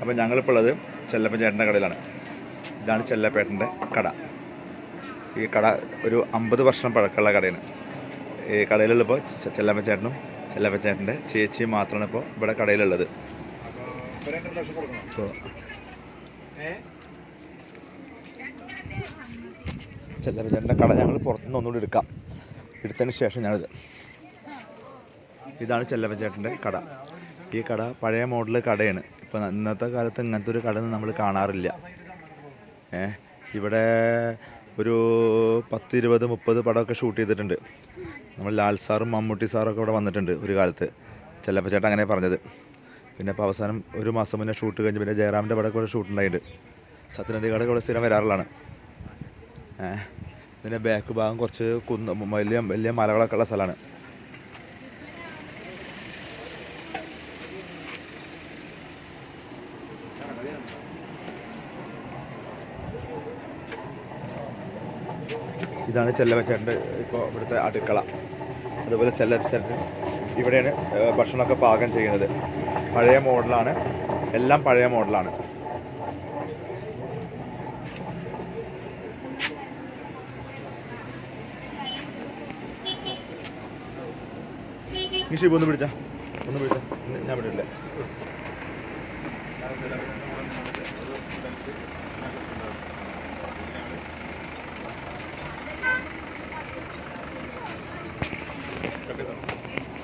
അപ്പോൾ ഞങ്ങളിപ്പോൾ ഉള്ളത് ചെല്ലപ്പൻ ചേട്ടന്റെ കടയിലാണ്. ഇതാണ് ചെല്ലപ്പേട്ടന്റെ കട. ഈ കട ഒരു അമ്പത് വർഷം പഴക്കമുള്ള കടയാണ്. ഈ കടയിലുള്ളപ്പോൾ ചെല്ലപ്പൻ ചേട്ടനും ചെല്ലപ്പൻ ചേട്ടന്റെ ചേച്ചിയും മാത്രമാണ് ഇപ്പോൾ ഇവിടെ കടയിലുള്ളത്. ഇപ്പോൾ ചെല്ലപ്പൻ ചേട്ടന്റെ കട ഞങ്ങൾ പുറത്തുനിന്ന് ഒന്നുകൂടി എടുക്കാം. എടുത്തതിന് ശേഷം ഞാനിത് ഇതാണ് ചെല്ലപ്പൻ ചേട്ടന്റെ കട. ഈ കട പഴയ മോഡൽ കടയാണ്. ഇപ്പം ഇന്നത്തെ കാലത്ത് ഇങ്ങനത്തെ ഒരു കട നമ്മൾ കാണാറില്ല. ഏ ഇവിടെ ഒരു പത്ത് ഇരുപത് മുപ്പത് പടമൊക്കെ ഷൂട്ട് ചെയ്തിട്ടുണ്ട്. നമ്മൾ ലാൽ സാറും മമ്മൂട്ടി സാറൊക്കെ ഇവിടെ വന്നിട്ടുണ്ട് ഒരു കാലത്ത്. ചെല്ലപ്പ ചേട്ടൻ അങ്ങനെ പറഞ്ഞത്. പിന്നെ ഇപ്പോൾ അവസാനം ഒരു മാസം മുന്നേ ഷൂട്ട് കഴിഞ്ഞ് പിന്നെ ജയറാമിന്റെ പടമൊക്കെ ഇവിടെ ഷൂട്ട് ഉണ്ടായിട്ടുണ്ട്. സത്യനന്ദിക്കാട് ഇവിടെ സ്ഥിരം വരാറുള്ളതാണ്. ഏ പിന്നെ ബാക്ക് ഭാഗം കുറച്ച് കുന്ന് വലിയ വലിയ മലകളൊക്കെ ഉള്ള സ്ഥലമാണ്. ഇതാണ് ചെല്ലവച്ചേട്ടന്റെ ഇപ്പോൾ ഇവിടുത്തെ അടുക്കള. അതുപോലെ ചെല്ലവച്ചേട്ടൻ ഇവിടെയാണ് ഭക്ഷണമൊക്കെ പാകം ചെയ്യുന്നത്. പഴയ മോഡലാണ് എല്ലാം പഴയ മോഡലാണ്. ഈ ഷിബ് ഒന്ന് പിടിച്ചാ ഒന്ന് പിടിച്ചാ. ഞാൻ പിടിച്ചില്ല